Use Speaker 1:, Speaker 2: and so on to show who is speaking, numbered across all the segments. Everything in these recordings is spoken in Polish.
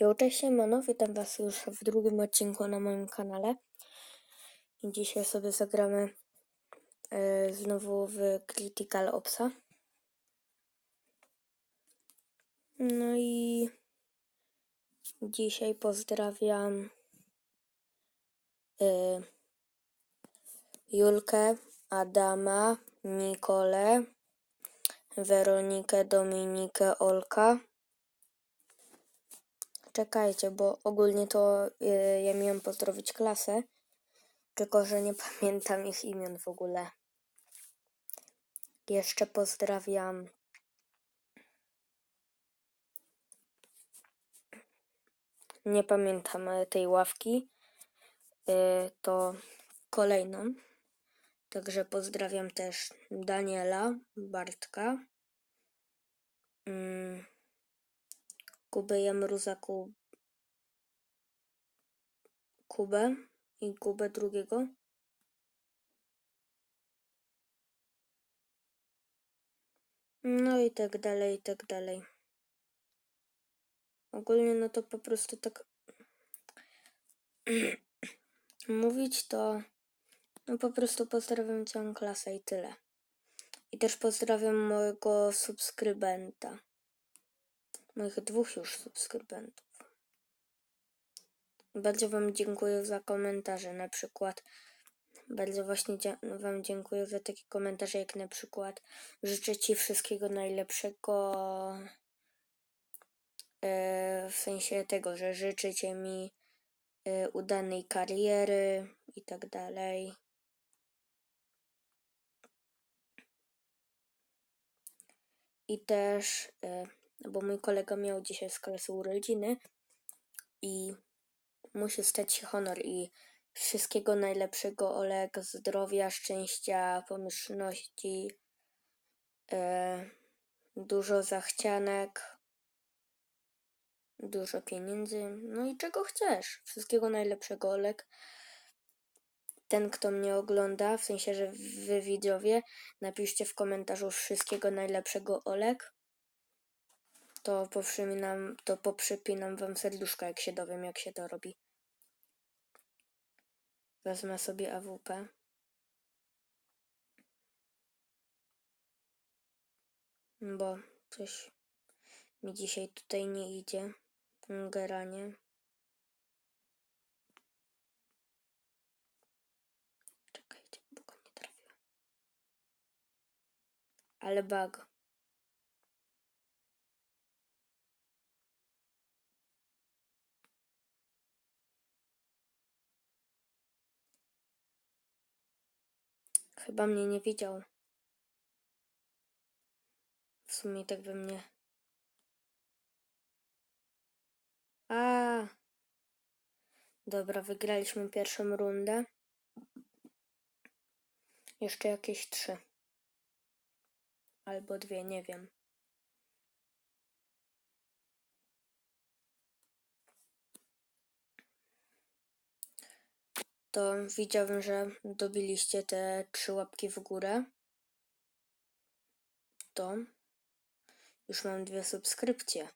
Speaker 1: Jo, cześć siemano, witam was już w drugim odcinku na moim kanale. I dzisiaj sobie zagramy e, znowu w Critical Opsa. No i dzisiaj pozdrawiam e, Julkę, Adama, Nikolę, Weronikę, Dominikę, Olka. Czekajcie, bo ogólnie to y, ja miałem pozdrowić klasę, tylko że nie pamiętam ich imion w ogóle. Jeszcze pozdrawiam nie pamiętam e, tej ławki, y, to kolejną. Także pozdrawiam też Daniela, Bartka, Kubę Jamruza, Ku- Kubę i Kubę drugiego. No i tak dalej, i tak dalej. Ogólnie no to po prostu tak mówić to no po prostu pozdrawiam całą klasę i tyle. I też pozdrawiam mojego subskrybenta. Moich dwóch już subskrybentów. Bardzo Wam dziękuję za komentarze, na przykład. Bardzo właśnie Wam dziękuję za takie komentarze, jak na przykład życzę Ci wszystkiego najlepszego. e, W sensie tego, że życzycie mi e, udanej kariery i tak dalej. I też, e, bo mój kolega miał dzisiaj z klasy urodziny i musi stać się honor i wszystkiego najlepszego Oleg, zdrowia, szczęścia, pomyślności, e, dużo zachcianek, dużo pieniędzy, no i czego chcesz. Wszystkiego najlepszego Oleg. Ten, kto mnie ogląda, w sensie, że wy widzowie, napiszcie w komentarzu wszystkiego najlepszego Oleg. To poprzypinam, to poprzypinam wam serduszka, jak się dowiem, jak się to robi. Wezmę sobie AWP. Bo coś mi dzisiaj tutaj nie idzie. Geranie. Czekajcie, bo go nie trafiłem. Ale bug. Chyba mnie nie widział. W sumie tak by mnie. A. Dobra, wygraliśmy pierwszą rundę. Jeszcze jakieś trzy. Albo dwie, nie wiem. To widziałem, że dobiliście te trzy łapki w górę. To już mam dwie subskrypcje.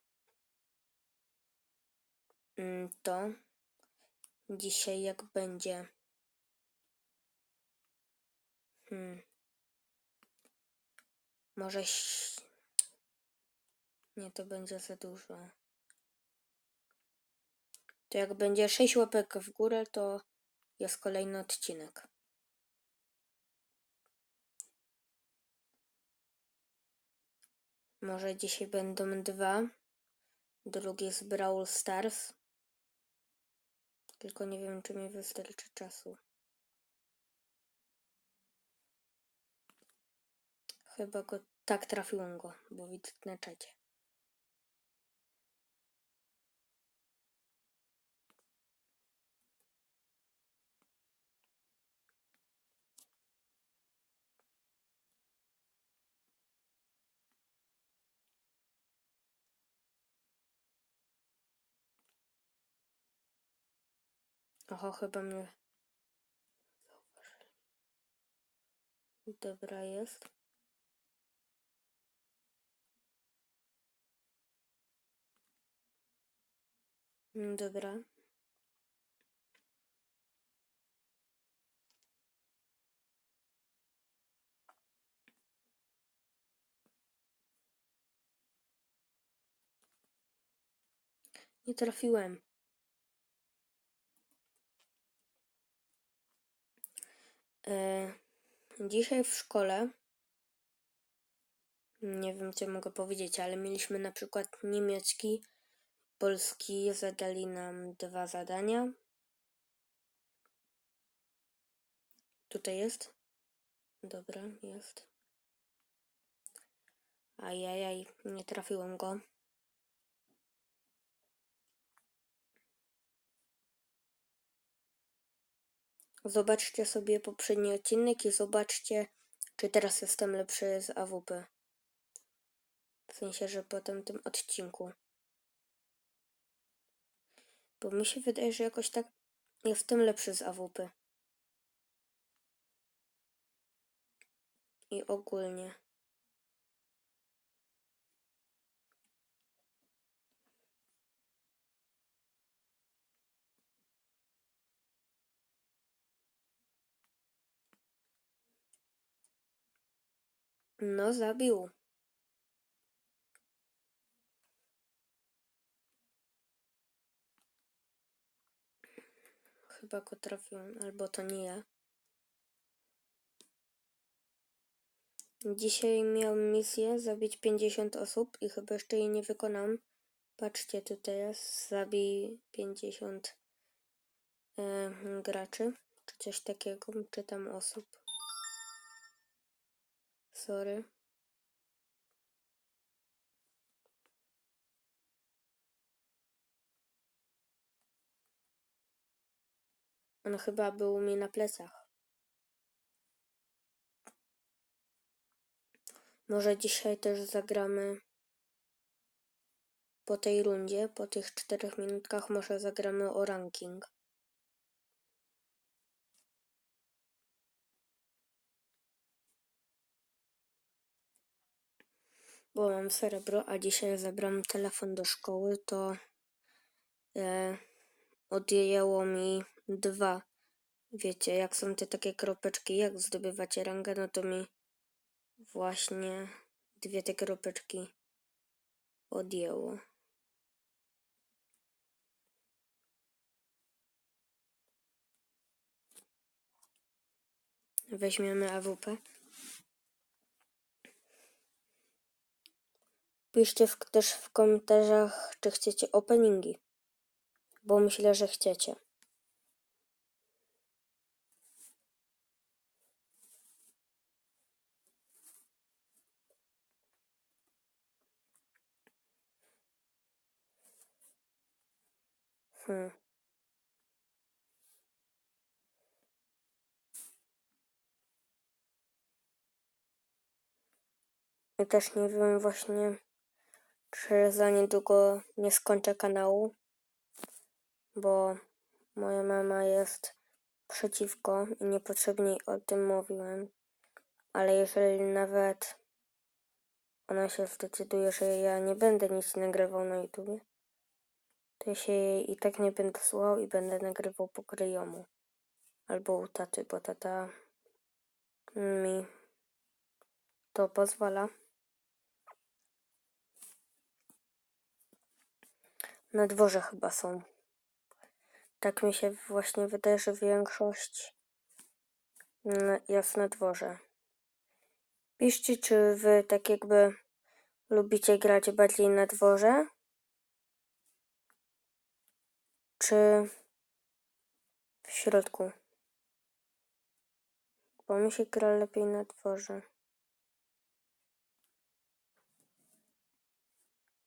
Speaker 1: Mm, To dzisiaj jak będzie. Hmm. Może. Nie, to będzie za dużo. To jak będzie 6 łapek w górę, to jest kolejny odcinek. Może dzisiaj będą dwa. Drugi z Brawl Stars. Tylko nie wiem, czy mi wystarczy czasu. Chyba go tak trafiłem go, bo widzę na czacie. Oho, chyba mnie. zauważyli. Dobra jest. Mm, Dobra. Nie trafiłem. E, dzisiaj w szkole, nie wiem co mogę powiedzieć, ale mieliśmy na przykład niemiecki, polski, zadali nam dwa zadania. Tutaj jest? Dobra, jest. Ajajaj, nie trafiłem go. Zobaczcie sobie poprzedni odcinek i zobaczcie, czy teraz jestem lepszy z AWP. W sensie, że po tamtym odcinku. Bo mi się wydaje, że jakoś tak jestem lepszy z AWP. I ogólnie. No, zabił. Chyba go trafiłem, albo to nie ja. Dzisiaj miałem misję zabić 50 osób i chyba jeszcze jej nie wykonam. Patrzcie, tutaj jest zabij 50 e, graczy, czy coś takiego, czy tam osób. Sorry. On chyba był mnie na plecach. Może dzisiaj też zagramy po tej rundzie, po tych czterech minutkach, może zagramy o ranking. Bo mam srebro, a dzisiaj zabrałem telefon do szkoły, to e, odjęło mi dwa. Wiecie, jak są te takie kropeczki, jak zdobywacie rangę, no to mi właśnie dwie te kropeczki odjęło. Weźmiemy AWP. Piszcie w, też w komentarzach, czy chcecie openingi, bo myślę, że chcecie. Hmm. Ja też nie wiem właśnie, czy za niedługo nie skończę kanału, bo moja mama jest przeciwko i niepotrzebnie o tym mówiłem. Ale jeżeli nawet ona się zdecyduje, że ja nie będę nic nagrywał na YouTubie, to ja się jej i tak nie będę słuchał i będę nagrywał po kryjomu. Albo u taty, bo tata mi to pozwala. Na dworze chyba są. Tak mi się właśnie wydaje, że większość mm, jest na dworze. Piszcie, czy wy tak jakby lubicie grać bardziej na dworze, czy w środku. Bo mi się gra lepiej na dworze.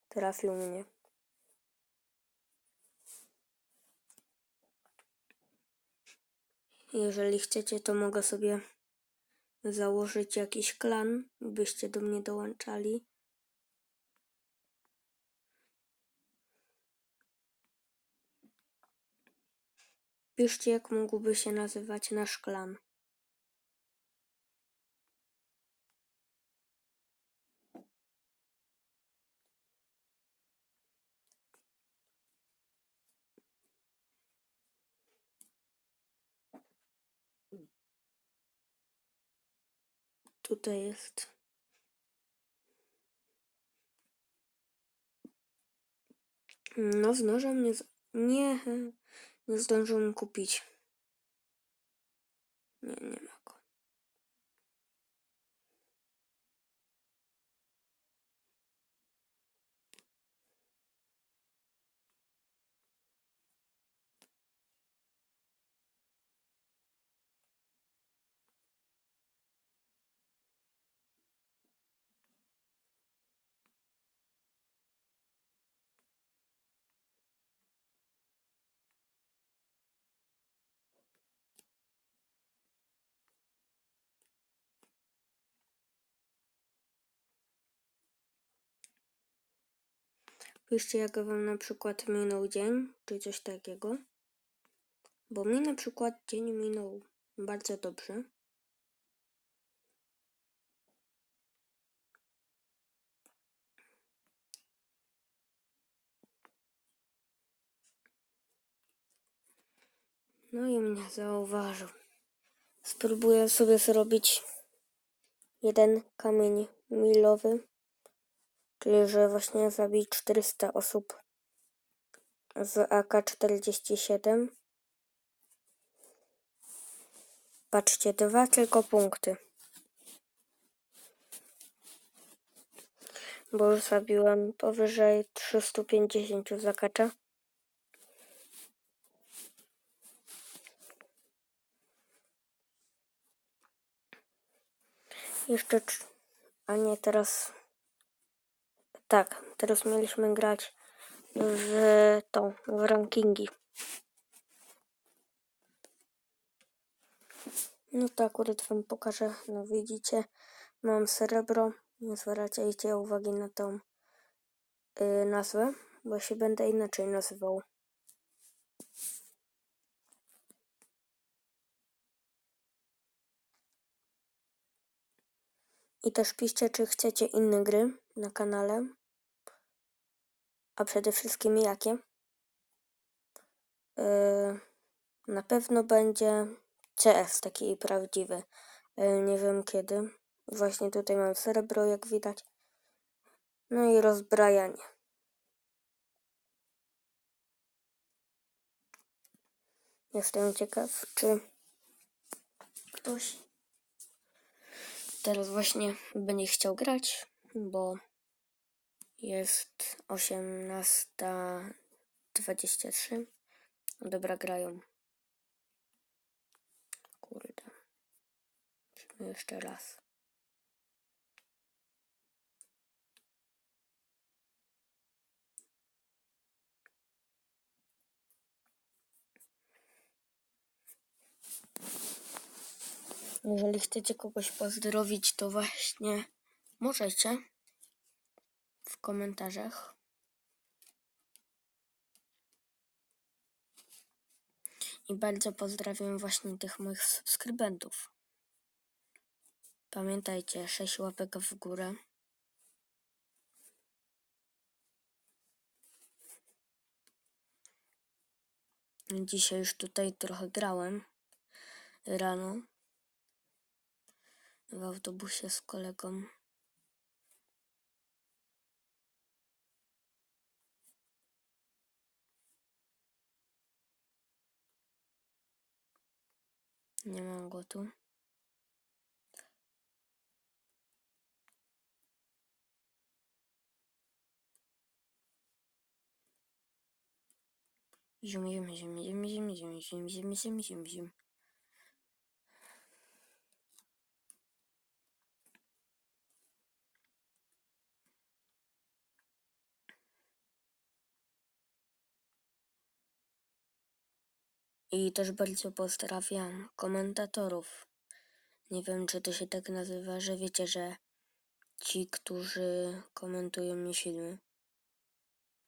Speaker 1: Trafił mnie. Jeżeli chcecie, to mogę sobie założyć jakiś klan, byście do mnie dołączali. Piszcie, jak mógłby się nazywać nasz klan. Tutaj jest. No, z nożem nie. Nie, nie zdążyłem kupić. Nie, nie ma Piszcie, jak wam na przykład minął dzień, czy coś takiego. Bo mi na przykład dzień minął bardzo dobrze. No i mnie zauważył. Spróbuję sobie zrobić jeden kamień milowy, czyli że właśnie zabić 400 osób z AK-47. Patrzcie, dwa tylko punkty. Bo już zabiłem powyżej 350 zakacza. Jeszcze, cz- a nie teraz. Tak, teraz mieliśmy grać w tą, w rankingi. No to akurat wam pokażę, no widzicie, mam srebro, nie zwracajcie uwagi na tą y, nazwę, bo się będę inaczej nazywał. I też piszcie, czy chcecie inne gry na kanale, a przede wszystkim jakie. Yy, na pewno będzie CS taki prawdziwy. Yy, nie wiem kiedy. Właśnie tutaj mam srebro, jak widać. No i rozbrajanie. Jestem ciekaw, czy ktoś teraz właśnie będzie chciał grać, bo jest 18.23. Dobra, grają. Kurde. Musimy jeszcze raz. Jeżeli chcecie kogoś pozdrowić, to właśnie możecie w komentarzach. I bardzo pozdrawiam właśnie tych moich subskrybentów. Pamiętajcie, 6 łapek w górę. Dzisiaj już tutaj trochę grałem rano w autobusie z kolegą. Nie mam go tu. Zim, zim, zim, zim, zim, zim, zim, zim, zim, zim, zim. I też bardzo pozdrawiam komentatorów. Nie wiem, czy to się tak nazywa, że wiecie, że ci, którzy komentują mi filmy.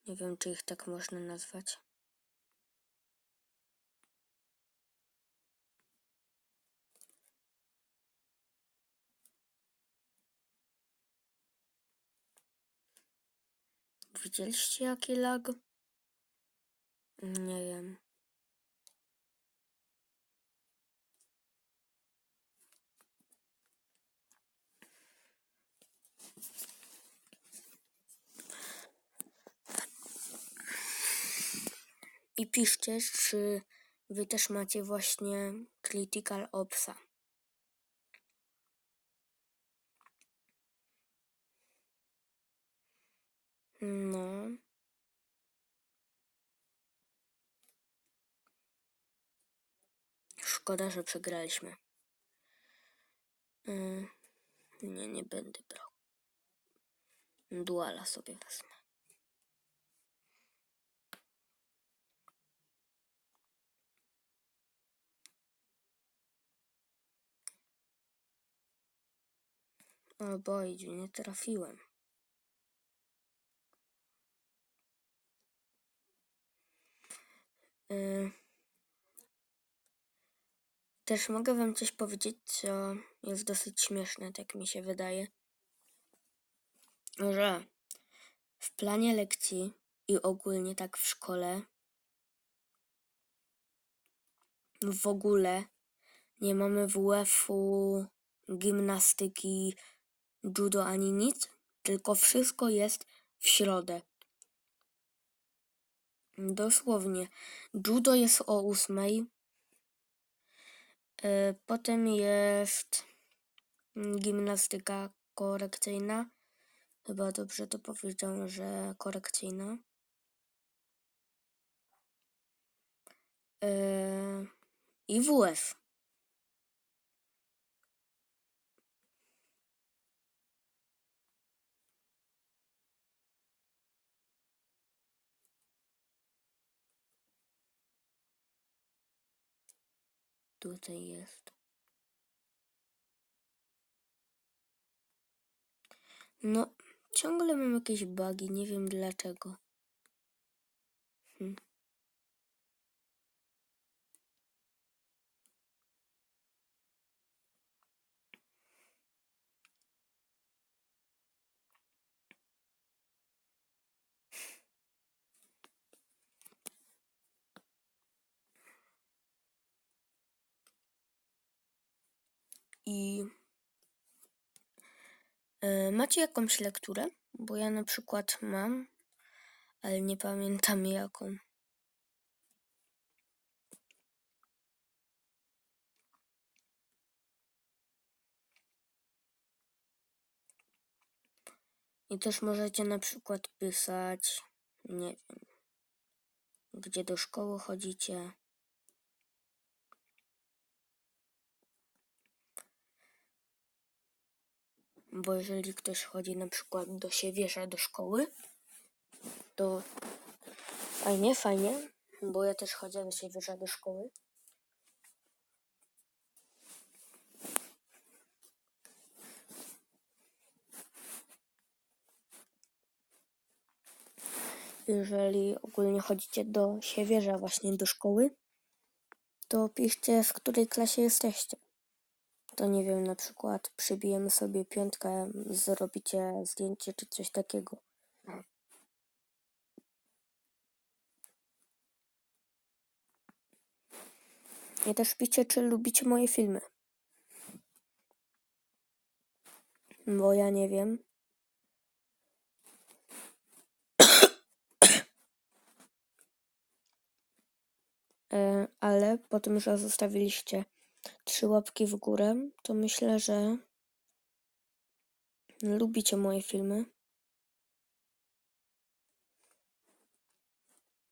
Speaker 1: Nie wiem, czy ich tak można nazwać. Widzieliście jaki lag? Nie wiem. I piszcie, czy wy też macie właśnie Critical Opsa. No. Szkoda, że przegraliśmy. Yy, nie, nie będę brał. Duala sobie wezmę. O bojdziu, nie trafiłem. Yy. Też mogę wam coś powiedzieć, co jest dosyć śmieszne, tak mi się wydaje. Że w planie lekcji i ogólnie tak w szkole w ogóle nie mamy WF-u, gimnastyki, judo ani nic, tylko wszystko jest w środę. Dosłownie. Judo jest o ósmej. y, Potem jest gimnastyka korekcyjna. Chyba dobrze to powiedziałem, że korekcyjna. Y, I WF. Tutaj jest. No, ciągle mam jakieś bugi, nie wiem dlaczego. Hm. I e, macie jakąś lekturę? Bo ja na przykład mam, ale nie pamiętam jaką. I też możecie na przykład pisać, nie wiem, gdzie do szkoły chodzicie. Bo jeżeli ktoś chodzi na przykład do Siewierza do szkoły, to fajnie, fajnie, bo ja też chodzę do Siewierza do szkoły. Jeżeli ogólnie chodzicie do Siewierza właśnie do szkoły, to piszcie w której klasie jesteście. To nie wiem, na przykład przybijemy sobie piątkę, zrobicie zdjęcie czy coś takiego. I też piszcie, czy lubicie moje filmy. Bo ja nie wiem. E, Ale po tym, że zostawiliście trzy łapki w górę, to myślę, że lubicie moje filmy.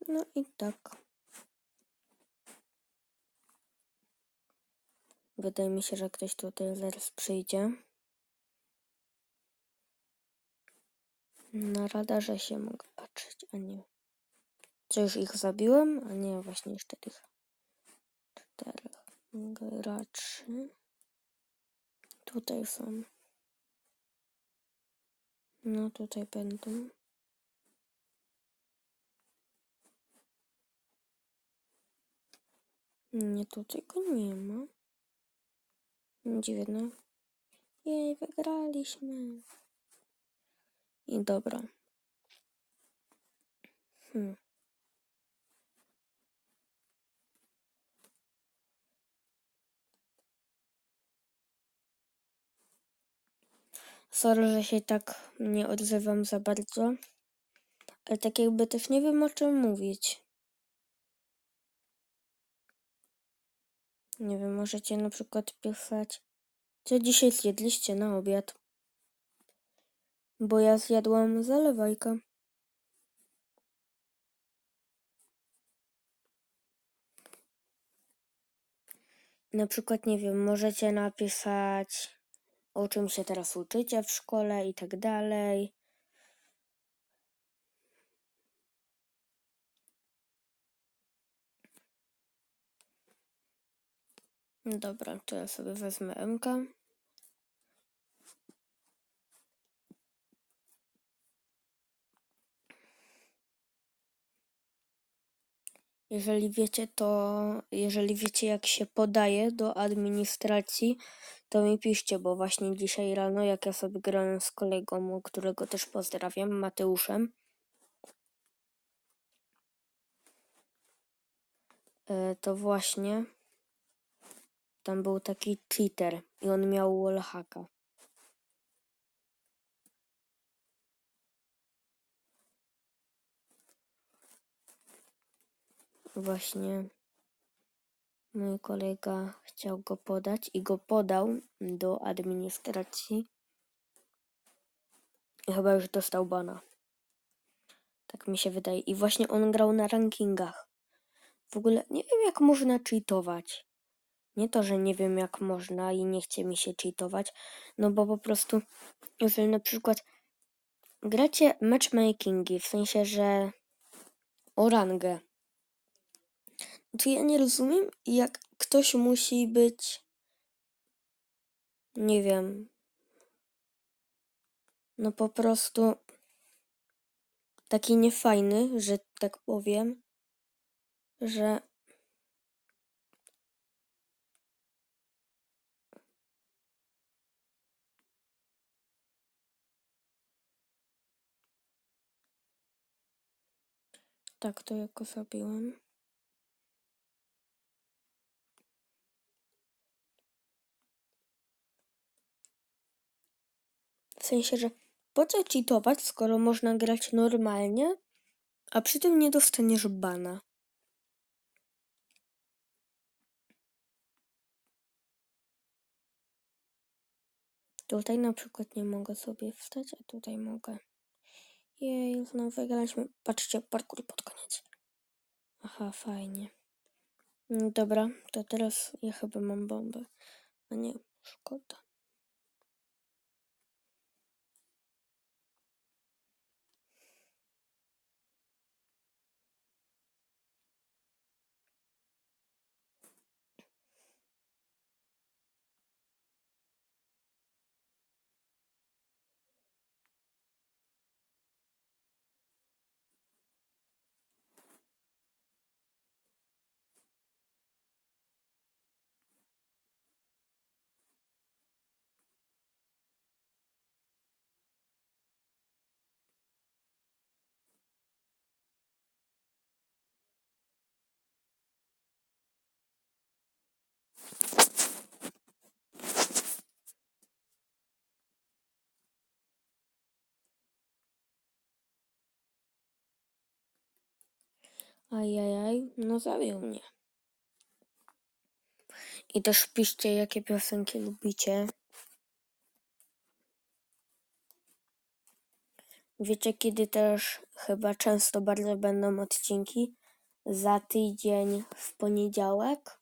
Speaker 1: No i tak. Wydaje mi się, że ktoś tutaj zaraz przyjdzie. Na radarze się mogę patrzeć, a nie. Co już ich zabiłem? A nie, właśnie jeszcze tych czterech graczy. Tutaj są. No tutaj będą. Nie, tutaj go nie ma. Dziwne. Jej, wygraliśmy. I dobra. Hmm. Sorry, że się tak nie odzywam za bardzo, ale tak jakby też nie wiem o czym mówić. Nie wiem, możecie na przykład pisać, co dzisiaj zjedliście na obiad. Bo ja zjadłam zalewajkę. Na przykład, nie wiem, możecie napisać o czym się teraz uczycie w szkole i tak dalej. Dobra, to ja sobie wezmę MK. Jeżeli wiecie, to jeżeli wiecie, jak się podaje do administracji, to mi piszcie, bo właśnie dzisiaj rano, jak ja sobie grałem z kolegą, którego też pozdrawiam, Mateuszem, e, to właśnie tam był taki cheater i on miał wallhacka. Właśnie mój kolega chciał go podać i go podał do administracji. I chyba już dostał bana. Tak mi się wydaje. I właśnie on grał na rankingach. W ogóle nie wiem, jak można cheatować. Nie to, że nie wiem, jak można i nie chce mi się cheatować, no bo po prostu, jeżeli na przykład gracie matchmakingi, w sensie, że o rangę, to ja nie rozumiem, jak ktoś musi być, nie wiem, no po prostu taki niefajny, że tak powiem, że tak to jako zrobiłem. W sensie, że po co cheatować, skoro można grać normalnie, a przy tym nie dostaniesz bana. Tutaj na przykład nie mogę sobie wstać, a tutaj mogę. Jej, znowu wygraliśmy. Patrzcie, parkour pod koniec. Aha, fajnie. Dobra, to teraz ja chyba mam bombę. A nie, szkoda. Ajajaj, no zabił mnie. I też piszcie, jakie piosenki lubicie. Wiecie, kiedy też chyba często bardzo będą odcinki? Za tydzień w poniedziałek,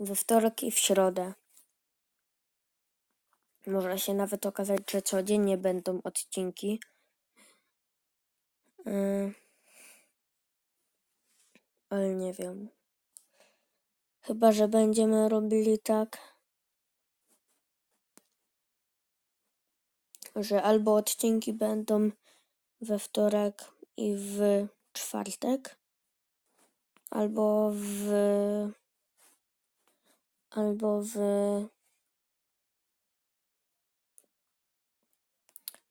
Speaker 1: we wtorek i w środę. Może się nawet okazać, że codziennie będą odcinki. Yy, ale nie wiem. Chyba, że będziemy robili tak, że albo odcinki będą we wtorek i w czwartek, albo w. albo w.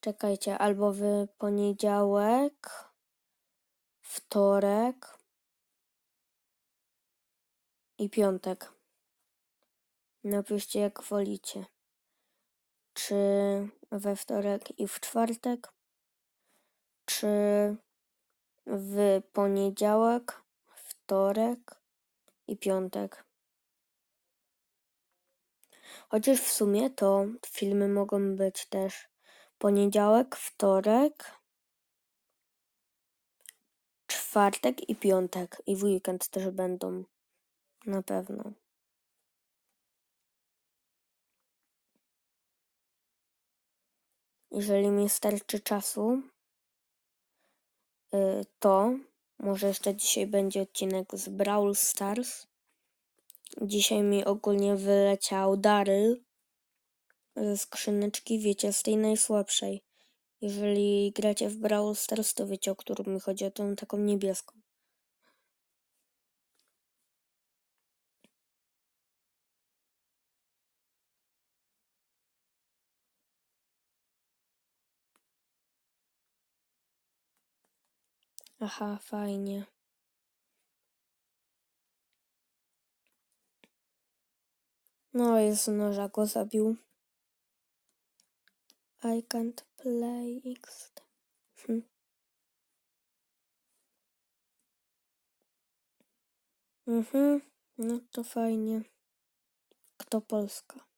Speaker 1: Czekajcie, albo w poniedziałek, wtorek i piątek. Napiszcie jak wolicie. Czy we wtorek i w czwartek, czy w poniedziałek, wtorek i piątek. Chociaż w sumie to filmy mogą być też poniedziałek, wtorek, czwartek i piątek. I w weekend też będą. Na pewno. Jeżeli mi starczy czasu, y, to może jeszcze dzisiaj będzie odcinek z Brawl Stars. Dzisiaj mi ogólnie wyleciał Daryl ze skrzyneczki, wiecie, z tej najsłabszej. Jeżeli gracie w Brawl Stars, to wiecie, o którą mi chodzi, o tą taką niebieską. Aha, fajnie. No, jest noża go zabił. I can't play X. Hm. Mhm, no to fajnie. Kto Polska?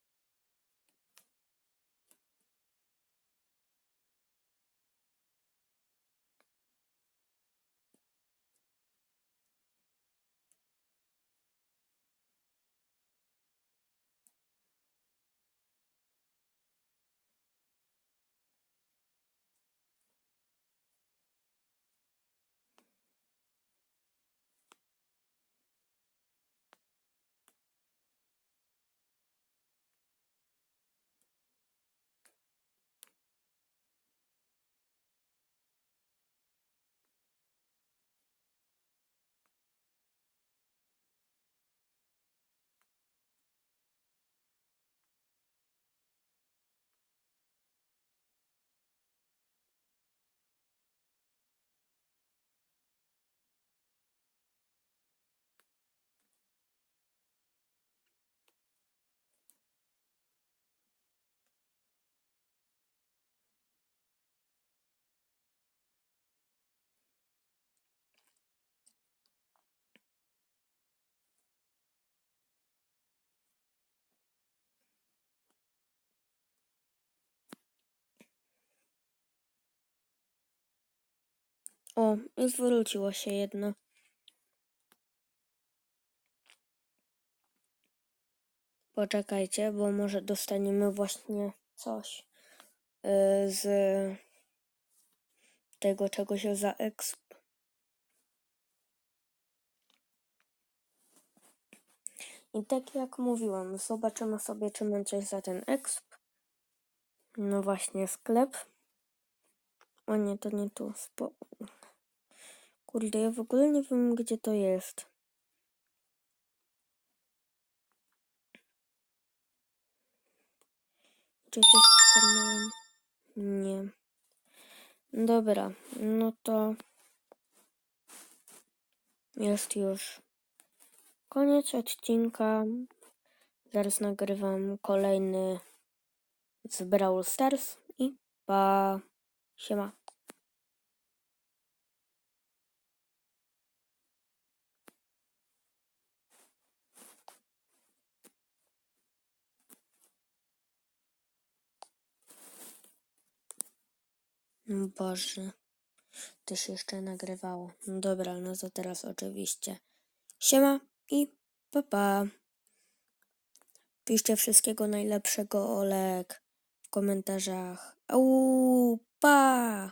Speaker 1: O, zwróciło się jedno. Poczekajcie, bo może dostaniemy właśnie coś yy, z tego, czego się za exp. I tak jak mówiłam, zobaczymy sobie, czy coś za ten exp. No właśnie, sklep. O nie, to nie tu. Kurde, ja w ogóle nie wiem, gdzie to jest. Czy coś skarnąłem? Nie. Dobra, no to jest już koniec odcinka. Zaraz nagrywam kolejny z Brawl Stars i pa. Siema. Boże, też jeszcze nagrywało. No dobra, no to teraz oczywiście. Siema i pa pa. Piszcie wszystkiego najlepszego Olek w komentarzach. Au, pa!